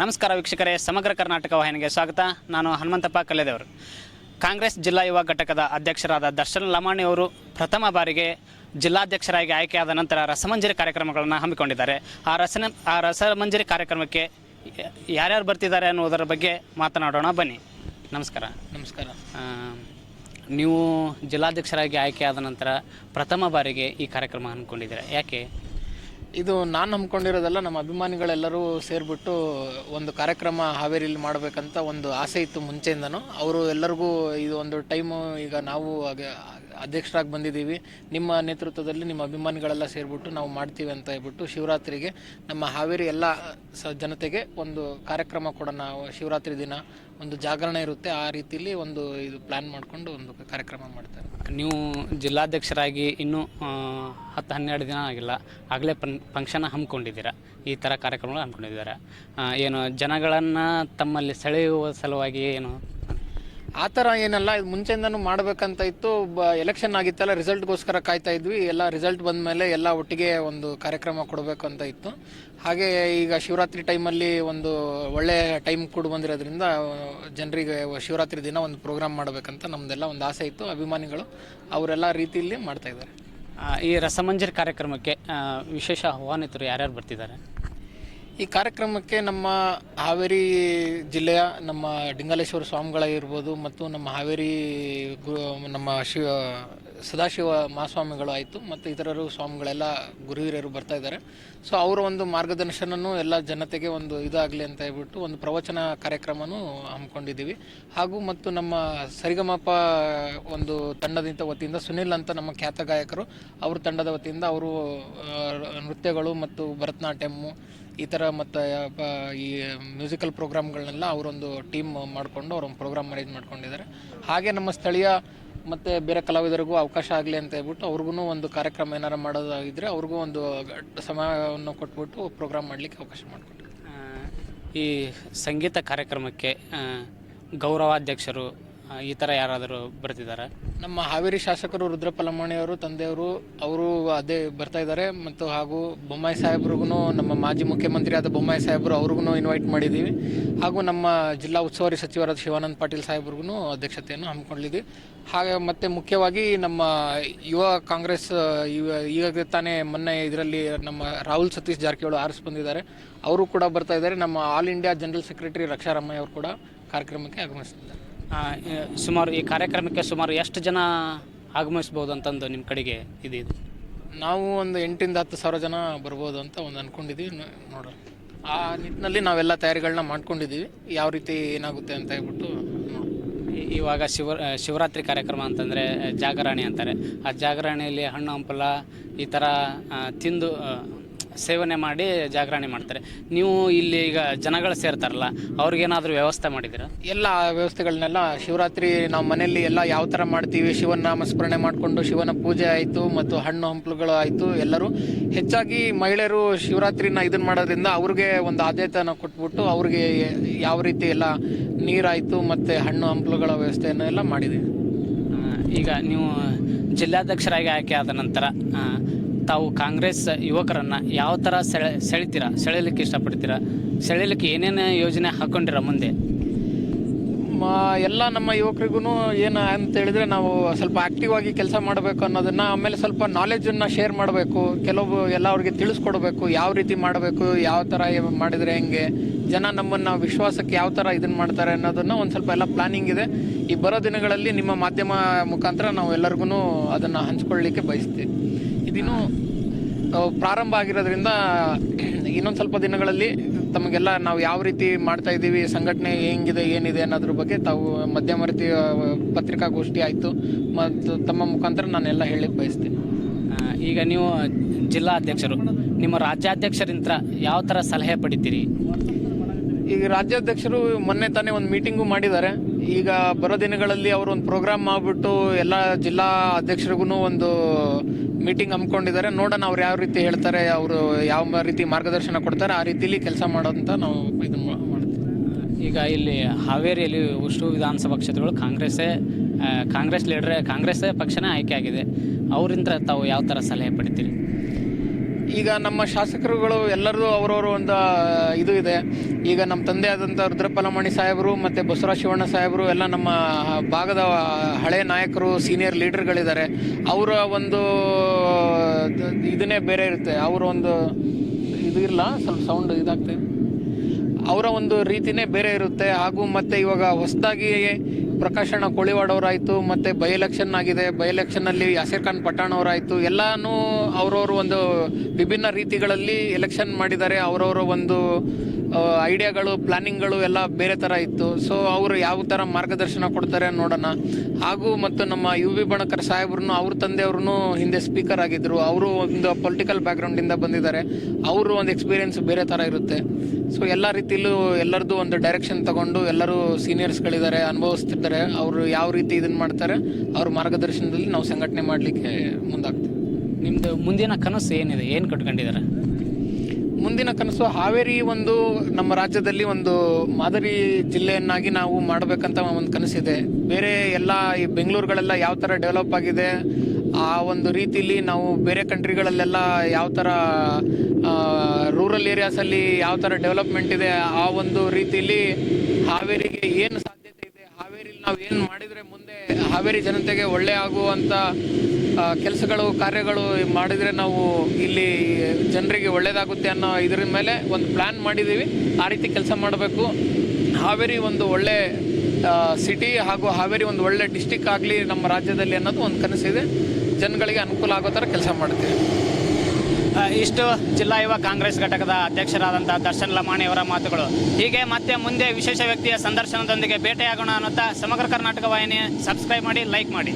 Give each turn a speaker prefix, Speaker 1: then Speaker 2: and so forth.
Speaker 1: ನಮಸ್ಕಾರ ವೀಕ್ಷಕರೇ ಸಮಗ್ರ ಕರ್ನಾಟಕ ವಾಹಿನಿಗೆ ಸ್ವಾಗತ. ನಾನು ಹನುಮಂತಪ್ಪ ಕಲ್ಲೆದೇವರು. ಕಾಂಗ್ರೆಸ್ ಜಿಲ್ಲಾ ಯುವ ಘಟಕದ ಅಧ್ಯಕ್ಷರಾದ ದರ್ಶನ್ ಲಮಾಣಿ ಅವರು ಪ್ರಥಮ ಬಾರಿಗೆ ಜಿಲ್ಲಾಧ್ಯಕ್ಷರಾಗಿ ಆಯ್ಕೆಯಾದ ನಂತರ ರಸಮಂಜರಿ ಕಾರ್ಯಕ್ರಮಗಳನ್ನು ಹಮ್ಮಿಕೊಂಡಿದ್ದಾರೆ. ಆ ರಸನ ಆ ರಸಮಂಜರಿ ಕಾರ್ಯಕ್ರಮಕ್ಕೆ ಯಾರ್ಯಾರು ಬರ್ತಿದ್ದಾರೆ ಅನ್ನೋದರ ಬಗ್ಗೆ ಮಾತನಾಡೋಣ. ಬನ್ನಿ. ನಮಸ್ಕಾರ.
Speaker 2: ನಮಸ್ಕಾರ.
Speaker 1: ನೀವು ಜಿಲ್ಲಾಧ್ಯಕ್ಷರಾಗಿ ಆಯ್ಕೆಯಾದ ನಂತರ ಪ್ರಥಮ ಬಾರಿಗೆ ಈ ಕಾರ್ಯಕ್ರಮ ಹಮ್ಮಿಕೊಂಡಿದ್ದೀರಾ? ಯಾಕೆ?
Speaker 2: ಇದು ನಾನು ಹಮ್ಮಿಕೊಂಡಿರೋದಲ್ಲ ನಮ್ಮ ಅಭಿಮಾನಿಗಳೆಲ್ಲರೂ ಸೇರಿಬಿಟ್ಟು ಒಂದು ಕಾರ್ಯಕ್ರಮ ಹಾವೇರಿಲಿ ಮಾಡಬೇಕಂತ ಒಂದು ಆಸೆ ಇತ್ತು ಮುಂಚೆಯಿಂದನೂ. ಅವರು ಎಲ್ಲರಿಗೂ ಇದು ಒಂದು ಟೈಮು, ಈಗ ನಾವು ಅಧ್ಯಕ್ಷರಾಗಿ ಬಂದಿದ್ದೀವಿ. ನಿಮ್ಮ ನೇತೃತ್ವದಲ್ಲಿ ನಿಮ್ಮ ಅಭಿಮಾನಿಗಳೆಲ್ಲ ಸೇರಿಬಿಟ್ಟು ನಾವು ಮಾಡ್ತೀವಿ ಅಂತ ಹೇಳ್ಬಿಟ್ಟು ಶಿವರಾತ್ರಿಗೆ ನಮ್ಮ ಹಾವೇರಿ ಎಲ್ಲ, ಸ, ಜನತೆಗೆ ಒಂದು ಕಾರ್ಯಕ್ರಮ ಕೊಡೋಣ, ಶಿವರಾತ್ರಿ ದಿನ ಒಂದು ಜಾಗರಣೆ ಇರುತ್ತೆ. ಆ ರೀತಿಯಲ್ಲಿ ಒಂದು ಇದು ಪ್ಲ್ಯಾನ್ ಮಾಡಿಕೊಂಡು ಒಂದು ಕಾರ್ಯಕ್ರಮ ಮಾಡ್ತಾರೆ.
Speaker 1: ನೀವು ಜಿಲ್ಲಾಧ್ಯಕ್ಷರಾಗಿ ಇನ್ನೂ ಹತ್ತು ಹನ್ನೆರಡು ದಿನ ಆಗಿಲ್ಲ. ಆಗಲೇ ಪನ್, ಫಂಕ್ಷನ್ ಹಮ್ಮಿಕೊಂಡಿದ್ದೀರಾ. ಈ ಥರ ಕಾರ್ಯಕ್ರಮಗಳು ಹಮ್ಮಿಕೊಂಡಿದ್ದಾರೆ. ಏನು ಜನಗಳನ್ನು ತಮ್ಮಲ್ಲಿ ಸೆಳೆಯುವ ಸಲುವಾಗಿ ಏನು
Speaker 2: ಆ ಥರ ಏನಲ್ಲ ಇದು ಮುಂಚೆಯಿಂದನೂ ಮಾಡಬೇಕಂತ ಇತ್ತು. ಎಲೆಕ್ಷನ್ ಆಗಿತ್ತಲ್ಲ ರಿಸಲ್ಟ್ಗೋಸ್ಕರ ಕಾಯ್ತಾ ಇದ್ವಿ. ಎಲ್ಲ ರಿಸಲ್ಟ್ ಬಂದ ಮೇಲೆ ಎಲ್ಲ ಒಟ್ಟಿಗೆ ಒಂದು ಕಾರ್ಯಕ್ರಮ ಕೊಡಬೇಕು ಅಂತ ಇತ್ತು. ಹಾಗೆ ಈಗ ಶಿವರಾತ್ರಿ ಟೈಮಲ್ಲಿ ಒಂದು ಒಳ್ಳೆ ಟೈಮ್ ಕೂಡ ಬಂದಿರೋದ್ರಿಂದ, ಜನರಿಗೆ ಶಿವರಾತ್ರಿ ದಿನ ಒಂದು ಪ್ರೋಗ್ರಾಮ್ ಮಾಡಬೇಕಂತ ನಮ್ಮದೆಲ್ಲ ಒಂದು ಆಸೆ ಇತ್ತು. ಅಭಿಮಾನಿಗಳು ಅವರೆಲ್ಲ ರೀತಿಯಲ್ಲಿ ಮಾಡ್ತಾ ಇದ್ದಾರೆ.
Speaker 1: ಈ ರಸಮಂಜರಿ ಕಾರ್ಯಕ್ರಮಕ್ಕೆ ವಿಶೇಷ ಆಹ್ವಾನಿತರು ಯಾರ್ಯಾರು ಬರ್ತಿದ್ದಾರೆ?
Speaker 2: ಈ ಕಾರ್ಯಕ್ರಮಕ್ಕೆ ನಮ್ಮ ಹಾವೇರಿ ಜಿಲ್ಲೆಯ ನಮ್ಮ ಡಿಂಗಲೇಶ್ವರ ಸ್ವಾಮಿಗಳಾಗಿರ್ಬೋದು ಮತ್ತು ನಮ್ಮ ಹಾವೇರಿ ಗು, ನಮ್ಮ ಶಿವ, ಸದಾಶಿವ ಮಹಾಸ್ವಾಮಿಗಳು ಆಯಿತು ಮತ್ತು ಇತರರು ಸ್ವಾಮಿಗಳೆಲ್ಲ ಗುರುಹಿರಿಯರು ಬರ್ತಾ ಇದ್ದಾರೆ. ಸೊ ಅವರ ಒಂದು ಮಾರ್ಗದರ್ಶನನೂ ಎಲ್ಲ ಜನತೆಗೆ ಒಂದು ಇದಾಗಲಿ ಅಂತ ಹೇಳ್ಬಿಟ್ಟು ಒಂದು ಪ್ರವಚನ ಕಾರ್ಯಕ್ರಮನೂ ಹಮ್ಮಿಕೊಂಡಿದ್ದೀವಿ. ಹಾಗೂ ಮತ್ತು ನಮ್ಮ ಸರಿಗಮಪ ಒಂದು ತಂಡದಿಂದ ವತಿಯಿಂದ ಸುನಿಲ್ ಅಂತ ನಮ್ಮ ಖ್ಯಾತ ಗಾಯಕರು, ಅವ್ರ ತಂಡದ ವತಿಯಿಂದ ಅವರು ನೃತ್ಯಗಳು ಮತ್ತು ಭರತನಾಟ್ಯಮ್ಮು ಈ ಥರ ಮತ್ತು ಈ ಮ್ಯೂಸಿಕಲ್ ಪ್ರೋಗ್ರಾಮ್ಗಳನ್ನೆಲ್ಲ ಅವರೊಂದು ಟೀಮ್ ಮಾಡಿಕೊಂಡು ಅವ್ರ ಒಂದು ಪ್ರೋಗ್ರಾಮ್ ಅರೇಂಜ್ ಮಾಡ್ಕೊಂಡಿದ್ದಾರೆ. ಹಾಗೆ ನಮ್ಮ ಸ್ಥಳೀಯ ಮತ್ತು ಬೇರೆ ಕಲಾವಿದರಿಗೂ ಅವಕಾಶ ಆಗಲಿ ಅಂತ ಹೇಳ್ಬಿಟ್ಟು ಅವ್ರಿಗೂ ಒಂದು ಕಾರ್ಯಕ್ರಮ ಏನಾರು ಮಾಡೋದಾಗಿದ್ದರೆ ಅವ್ರಿಗೂ ಒಂದು ಸಮಯವನ್ನು ಕೊಟ್ಬಿಟ್ಟು ಪ್ರೋಗ್ರಾಮ್ ಮಾಡಲಿಕ್ಕೆ ಅವಕಾಶ ಮಾಡಿಕೊಟ್ಟಿದ್ದಾರೆ.
Speaker 1: ಈ ಸಂಗೀತ ಕಾರ್ಯಕ್ರಮಕ್ಕೆ ಗೌರವಾಧ್ಯಕ್ಷರು ಈ ಥರ ಯಾರಾದರೂ ಬರ್ತಿದ್ದಾರೆ
Speaker 2: ನಮ್ಮ ಹಾವೇರಿ ಶಾಸಕರು ರುದ್ರಪ್ಪ ಅವರು ತಂದೆಯವರು ಅವರು ಅದೇ ಬರ್ತಾ ಇದ್ದಾರೆ. ಮತ್ತು ಹಾಗೂ ಬೊಮ್ಮಾಯಿ ಸಾಹೇಬ್ರಿಗೂ ನಮ್ಮ ಮಾಜಿ ಮುಖ್ಯಮಂತ್ರಿ ಆದ ಬೊಮ್ಮಾಯಿ ಸಾಹೇಬರು ಅವ್ರಿಗೂ ಇನ್ವೈಟ್ ಮಾಡಿದ್ದೀವಿ. ಹಾಗೂ ನಮ್ಮ ಜಿಲ್ಲಾ ಉಸ್ತುವಾರಿ ಸಚಿವರಾದ ಶಿವಾನಂದ ಪಾಟೀಲ್ ಸಾಹೇಬ್ರಿಗೂ ಅಧ್ಯಕ್ಷತೆಯನ್ನು ಹಮ್ಮಿಕೊಂಡಿದ್ದೀವಿ ಹಾಗೆ ಮತ್ತು ಮುಖ್ಯವಾಗಿ ನಮ್ಮ ಯುವ ಕಾಂಗ್ರೆಸ್ ಈಗಾಗಲೇ ಈಗ ತಾನೇ ಮೊನ್ನೆ ಇದರಲ್ಲಿ ನಮ್ಮ ರಾಹುಲ್ ಸತೀಶ್ ಜಾರಕಿಹೊಳಿ ಆರಿಸ್ ಬಂದಿದ್ದಾರೆ. ಅವರು ಕೂಡ ಬರ್ತಾ ಇದ್ದಾರೆ. ನಮ್ಮ all India general secretary Raksha Ramaiah ಅವರು ಕೂಡ ಕಾರ್ಯಕ್ರಮಕ್ಕೆ ಆಗಮಿಸ್ತಿದ್ದಾರೆ.
Speaker 1: ಆ, ಈ ಸುಮಾರು ಈ ಕಾರ್ಯಕ್ರಮಕ್ಕೆ ಸುಮಾರು ಎಷ್ಟು ಜನ ಆಗಮಿಸ್ಬೋದು ಅಂತಂದು ನಿಮ್ಮ ಕಡೆಗೆ ಇದು ಇದು?
Speaker 2: ನಾವು ಒಂದು ಎಂಟಿಂದ ಹತ್ತು ಸಾವಿರ ಜನ ಬರ್ಬೋದು ಅಂತ ಒಂದು ಅಂದ್ಕೊಂಡಿದ್ದೀವಿ ನೋಡೋಣ. ಆ ನಿಟ್ಟಿನಲ್ಲಿ ನಾವೆಲ್ಲ ತಯಾರಿಗಳನ್ನ ಮಾಡ್ಕೊಂಡಿದ್ದೀವಿ ಯಾವ ರೀತಿ ಏನಾಗುತ್ತೆ ಅಂತ ಹೇಳ್ಬಿಟ್ಟು.
Speaker 1: ಇವಾಗ ಶಿವ ಶಿವರಾತ್ರಿ ಕಾರ್ಯಕ್ರಮ ಅಂತಂದರೆ ಜಾಗರಣೆ ಅಂತಾರೆ. ಆ ಜಾಗರಣೆಯಲ್ಲಿ ಹಣ್ಣು ಹಂಪಲ ಈ ಥರ ತಿಂದು ಸೇವನೆ ಮಾಡಿ ಜಾಗರಣೆ ಮಾಡ್ತಾರೆ. ನೀವು ಇಲ್ಲಿ ಈಗ ಜನಗಳು ಸೇರ್ತಾರಲ್ಲ ಅವ್ರಿಗೇನಾದರೂ ವ್ಯವಸ್ಥೆ ಮಾಡಿದ್ದೀರಾ?
Speaker 2: ಎಲ್ಲ ವ್ಯವಸ್ಥೆಗಳನ್ನೆಲ್ಲ ಶಿವರಾತ್ರಿ ನಾವು ಮನೆಯಲ್ಲಿ ಎಲ್ಲ ಯಾವ ಥರ ಮಾಡ್ತೀವಿ ಶಿವನ ನಾಮಸ್ಮರಣೆ ಮಾಡಿಕೊಂಡು ಶಿವನ ಪೂಜೆ ಆಯಿತು ಮತ್ತು ಹಣ್ಣು ಹಂಪಲುಗಳು ಆಯಿತು ಎಲ್ಲರೂ ಹೆಚ್ಚಾಗಿ ಮಹಿಳೆಯರು ಶಿವರಾತ್ರಿನ ಇದನ್ನು ಮಾಡೋದ್ರಿಂದ ಅವ್ರಿಗೆ ಒಂದು ಆದ್ಯತೆಯನ್ನು ಕೊಟ್ಬಿಟ್ಟು ಅವ್ರಿಗೆ ಯಾವ ರೀತಿ ಎಲ್ಲ ನೀರಾಯಿತು ಮತ್ತು ಹಣ್ಣು ಹಂಪಲುಗಳ ವ್ಯವಸ್ಥೆಯನ್ನು ಎಲ್ಲ ಮಾಡಿದ್ದೀವಿ.
Speaker 1: ಈಗ ನೀವು ಜಿಲ್ಲಾಧ್ಯಕ್ಷರಾಗಿ ಆಯ್ಕೆ ಆದ ನಂತರ ತಾವು ಕಾಂಗ್ರೆಸ್ ಯುವಕರನ್ನು ಯಾವ ಥರ ಸೆಳೆ, ಸೆಳಿತೀರಾ, ಸೆಳೆಯಲಿಕ್ಕೆ ಇಷ್ಟಪಡ್ತೀರಾ, ಸೆಳೆಯಲಿಕ್ಕೆ ಏನೇನು ಯೋಜನೆ ಹಾಕ್ಕೊಂಡಿರ ಮುಂದೆ?
Speaker 2: ಎಲ್ಲ ನಮ್ಮ ಯುವಕರಿಗೂ ಏನು ಅಂತ ಹೇಳಿದ್ರೆ ನಾವು ಸ್ವಲ್ಪ ಆಕ್ಟಿವ್ ಆಗಿ ಕೆಲಸ ಮಾಡಬೇಕು ಅನ್ನೋದನ್ನ, ಆಮೇಲೆ ಸ್ವಲ್ಪ ನಾಲೆಜನ್ನು ಶೇರ್ ಮಾಡಬೇಕು, ಕೆಲವು ಎಲ್ಲ ಅವ್ರಿಗೆ ತಿಳಿಸ್ಕೊಡ್ಬೇಕು, ಯಾವ ರೀತಿ ಮಾಡಬೇಕು, ಯಾವ ಥರ ಮಾಡಿದರೆ ಹೆಂಗೆ, ಜನ ನಮ್ಮನ್ನು ವಿಶ್ವಾಸಕ್ಕೆ ಯಾವ ಥರ ಇದನ್ನು ಮಾಡ್ತಾರೆ ಅನ್ನೋದನ್ನು ಒಂದು ಸ್ವಲ್ಪ ಎಲ್ಲ ಪ್ಲಾನಿಂಗ್ ಇದೆ. ಈ ಬರೋ ದಿನಗಳಲ್ಲಿ ನಿಮ್ಮ ಮಾಧ್ಯಮ ಮುಖಾಂತರ ನಾವು ಎಲ್ಲರಿಗೂ ಅದನ್ನು ಹಂಚ್ಕೊಳ್ಳಿಕ್ಕೆ ಬಯಸ್ತೀವಿ. ಇದಿನ್ನೂ ಪ್ರಾರಂಭ ಆಗಿರೋದ್ರಿಂದ ಇನ್ನೊಂದು ಸ್ವಲ್ಪ ದಿನಗಳಲ್ಲಿ ತಮಗೆಲ್ಲ ನಾವು ಯಾವ ರೀತಿ ಮಾಡ್ತಾ ಇದ್ದೀವಿ ಸಂಘಟನೆ ಹೆಂಗಿದೆ ಏನಿದೆ ಅನ್ನೋದ್ರ ಬಗ್ಗೆ ತಾವು ಮಧ್ಯಮ ಪತ್ರಿಕಾ ಪತ್ರಿಕಾಗೋಷ್ಠಿ ಆಯಿತು. ಮತ್ತು ತಮ್ಮ ಮುಖಾಂತರ ನಾನೆಲ್ಲ ಹೇಳಿಕ್ಕೆ ಬಯಸ್ತೀನಿ.
Speaker 1: ಈಗ ನೀವು ಜಿಲ್ಲಾ ಅಧ್ಯಕ್ಷರು ನಿಮ್ಮ ರಾಜ್ಯಾಧ್ಯಕ್ಷರಿಂದ ಯಾವ ಥರ ಸಲಹೆ ಪಡಿತೀರಿ?
Speaker 2: ಈಗ ರಾಜ್ಯಾಧ್ಯಕ್ಷರು ಮೊನ್ನೆ ತಾನೇ ಒಂದು ಮೀಟಿಂಗು ಮಾಡಿದ್ದಾರೆ. ಈಗ ಬರೋ ದಿನಗಳಲ್ಲಿ ಅವರು ಒಂದು ಪ್ರೋಗ್ರಾಮ್ ಮಾಡಿಬಿಟ್ಟು ಎಲ್ಲ ಜಿಲ್ಲಾ ಅಧ್ಯಕ್ಷರಿಗೂ ಒಂದು ಮೀಟಿಂಗ್ ಹಮ್ಮಿಕೊಂಡಿದ್ದಾರೆ. ನೋಡೋಣ ಅವ್ರು ಯಾವ ರೀತಿ ಹೇಳ್ತಾರೆ, ಅವರು ಯಾವ ರೀತಿ ಮಾರ್ಗದರ್ಶನ ಕೊಡ್ತಾರೆ, ಆ ರೀತಿಲಿ ಕೆಲಸ ಮಾಡೋದಂತ ನಾವು ಇದು ಮಾಡ್ತೀವಿ.
Speaker 1: ಈಗ ಇಲ್ಲಿ ಹಾವೇರಿಯಲ್ಲಿ ಉಷ್ಟು ವಿಧಾನಸಭಾ ಕ್ಷೇತ್ರಗಳು ಕಾಂಗ್ರೆಸ್ಸೇ ಕಾಂಗ್ರೆಸ್ ಲೀಡ್ರೇ ಕಾಂಗ್ರೆಸ್ ಪಕ್ಷನೇ ಆಯ್ಕೆ ಆಗಿದೆ. ಅವರಿಂದ ತಾವು ಯಾವ ಥರ ಸಲಹೆ ಪಡಿತೀರಿ?
Speaker 2: ಈಗ ನಮ್ಮ ಶಾಸಕರುಗಳು ಎಲ್ಲರದು ಅವರವರು ಒಂದು ಇದು ಇದೆ. ಈಗ ನಮ್ಮ ತಂದೆ ಆದಂಥ ರುದ್ರಪಲಮಣಿ ಸಾಹೇಬರು ಮತ್ತು ಬಸವರಾಜ ಶಿವಣ್ಣ ಸಾಹೇಬರು ಎಲ್ಲ ನಮ್ಮ ಭಾಗದ ಹಳೆ ನಾಯಕರು ಸೀನಿಯರ್ ಲೀಡರ್ಗಳಿದ್ದಾರೆ ಅವರ ಒಂದು ಇದನ್ನೇ ಬೇರೆ ಇರುತ್ತೆ. ಅವರ ಒಂದು ಇದು ಇಲ್ಲ, ಸ್ವಲ್ಪ ಸೌಂಡ್ ಇದಾಗ್ತದೆ ಅವರ ಒಂದು ರೀತಿನೇ ಬೇರೆ ಇರುತ್ತೆ. ಹಾಗೂ ಮತ್ತೆ ಇವಾಗ ಹೊಸದಾಗಿ ಪ್ರಕಾಶಣ್ಣ ಕೋಳಿವಾಡವರಾಯಿತು ಮತ್ತು ಮತ್ತೆ ಬೈ ಎಲೆಕ್ಷನ್ ಆಗಿದೆ. ಬೈ ಎಲೆಕ್ಷನ್ನಲ್ಲಿ ಯಾಸೀರ್ ಖಾನ್ ಪಠಾಣ್ ಅವರಾಯಿತು. ಎಲ್ಲಾನು ಅವರವರು ಒಂದು ವಿಭಿನ್ನ ರೀತಿಗಳಲ್ಲಿ ಎಲೆಕ್ಷನ್ ಮಾಡಿದ್ದಾರೆ. ಅವರವರ ಒಂದು ಐಡಿಯಾಗಳು, ಪ್ಲಾನಿಂಗ್ಗಳು ಎಲ್ಲ ಬೇರೆ ಥರ ಇತ್ತು. ಸೊ ಅವರು ಯಾವ ಥರ ಮಾರ್ಗದರ್ಶನ ಕೊಡ್ತಾರೆ ನೋಡೋಣ. ಹಾಗೂ ಮತ್ತು ನಮ್ಮ ಯು ವಿ ಬಣಕರ್ ಸಾಹೇಬ್ರು ಅವ್ರ ತಂದೆಯವ್ರೂ ಹಿಂದೆ ಸ್ಪೀಕರ್ ಆಗಿದ್ದರು ಅವರು ಒಂದು ಪೊಲಿಟಿಕಲ್ ಬ್ಯಾಕ್ಗ್ರೌಂಡಿಂದ ಬಂದಿದ್ದಾರೆ. ಅವರು ಒಂದು ಎಕ್ಸ್ಪೀರಿಯನ್ಸ್ ಬೇರೆ ಥರ ಇರುತ್ತೆ. ಸೊ ಎಲ್ಲ ರೀತಿಯಲ್ಲೂ ಎಲ್ಲರದ್ದು ಒಂದು ಡೈರೆಕ್ಷನ್ ತಗೊಂಡು ಎಲ್ಲರೂ ಸೀನಿಯರ್ಸ್ಗಳಿದ್ದಾರೆ ಅನುಭವಿಸ್ತಿದ್ದಾರೆ. ಅವರು ಯಾವ ರೀತಿ ಇದನ್ನು ಮಾಡ್ತಾರೆ, ಅವ್ರ ಮಾರ್ಗದರ್ಶನದಲ್ಲಿ ನಾವು ಸಂಘಟನೆ ಮಾಡಲಿಕ್ಕೆ ಮುಂದಾಗ್ತೀವಿ.
Speaker 1: ನಿಮ್ಮದು ಮುಂದಿನ ಕನಸು ಏನಿದೆ? ಏನು ಕಟ್ಕೊಂಡಿದ್ದಾರೆ?
Speaker 2: ಮುಂದಿನ ಕನಸು ಹಾವೇರಿ ಒಂದು ನಮ್ಮ ರಾಜ್ಯದಲ್ಲಿ ಒಂದು ಮಾದರಿ ಜಿಲ್ಲೆಯನ್ನಾಗಿ ನಾವು ಮಾಡಬೇಕಂತ ಒಂದು ಕನಸಿದೆ. ಬೇರೆ ಎಲ್ಲ ಈ ಬೆಂಗಳೂರುಗಳೆಲ್ಲ ಯಾವ ಥರ ಡೆವಲಪ್ ಆಗಿದೆ, ಆ ಒಂದು ರೀತಿಲಿ ನಾವು ಬೇರೆ ಕಂಟ್ರಿಗಳಲ್ಲೆಲ್ಲ ಯಾವ ಥರ ರೂರಲ್ ಏರಿಯಾಸಲ್ಲಿ ಯಾವ ಥರ ಡೆವಲಪ್ಮೆಂಟ್ ಇದೆ, ಆ ಒಂದು ರೀತಿಲಿ ಹಾವೇರಿಗೆ ಏನು ನಾವು ಏನು ಮಾಡಿದರೆ ಮುಂದೆ ಹಾವೇರಿ ಜನತೆಗೆ ಒಳ್ಳೆ ಆಗುವಂಥ ಕೆಲಸಗಳು, ಕಾರ್ಯಗಳು ಮಾಡಿದರೆ ನಾವು ಇಲ್ಲಿ ಜನರಿಗೆ ಒಳ್ಳೆಯದಾಗುತ್ತೆ ಅನ್ನೋ ಇದ್ರ ಮೇಲೆ ಒಂದು ಪ್ಲ್ಯಾನ್ ಮಾಡಿದ್ದೀವಿ ಆ ರೀತಿ ಕೆಲಸ ಮಾಡಬೇಕು. ಹಾವೇರಿ ಒಂದು ಒಳ್ಳೆ ಸಿಟಿ ಹಾಗೂ ಹಾವೇರಿ ಒಂದು ಒಳ್ಳೆ ಡಿಸ್ಟಿಕ್ ಆಗಲಿ ನಮ್ಮ ರಾಜ್ಯದಲ್ಲಿ ಅನ್ನೋದು ಒಂದು ಕನಸಿದೆ. ಜನಗಳಿಗೆ ಅನುಕೂಲ ಆಗೋ ಥರ ಕೆಲಸ ಮಾಡ್ತೀವಿ.
Speaker 1: ಇಷ್ಟು ಜಿಲ್ಲಾ ಯುವ ಕಾಂಗ್ರೆಸ್ ಘಟಕದ ಅಧ್ಯಕ್ಷರಾದಂಥ ದರ್ಶನ್ ಲಮಾಣಿ ಅವರ ಮಾತುಗಳು. ಹೀಗೆ ಮತ್ತೆ ಮುಂದೆ ವಿಶೇಷ ವ್ಯಕ್ತಿಯ ಸಂದರ್ಶನದೊಂದಿಗೆ ಭೇಟಿಯಾಗೋಣ ಅನ್ನುತ್ತಾ ಸಮಗ್ರ ಕರ್ನಾಟಕ ವಾಹಿನಿ ಸಬ್ಸ್ಕ್ರೈಬ್ ಮಾಡಿ ಲೈಕ್ ಮಾಡಿ.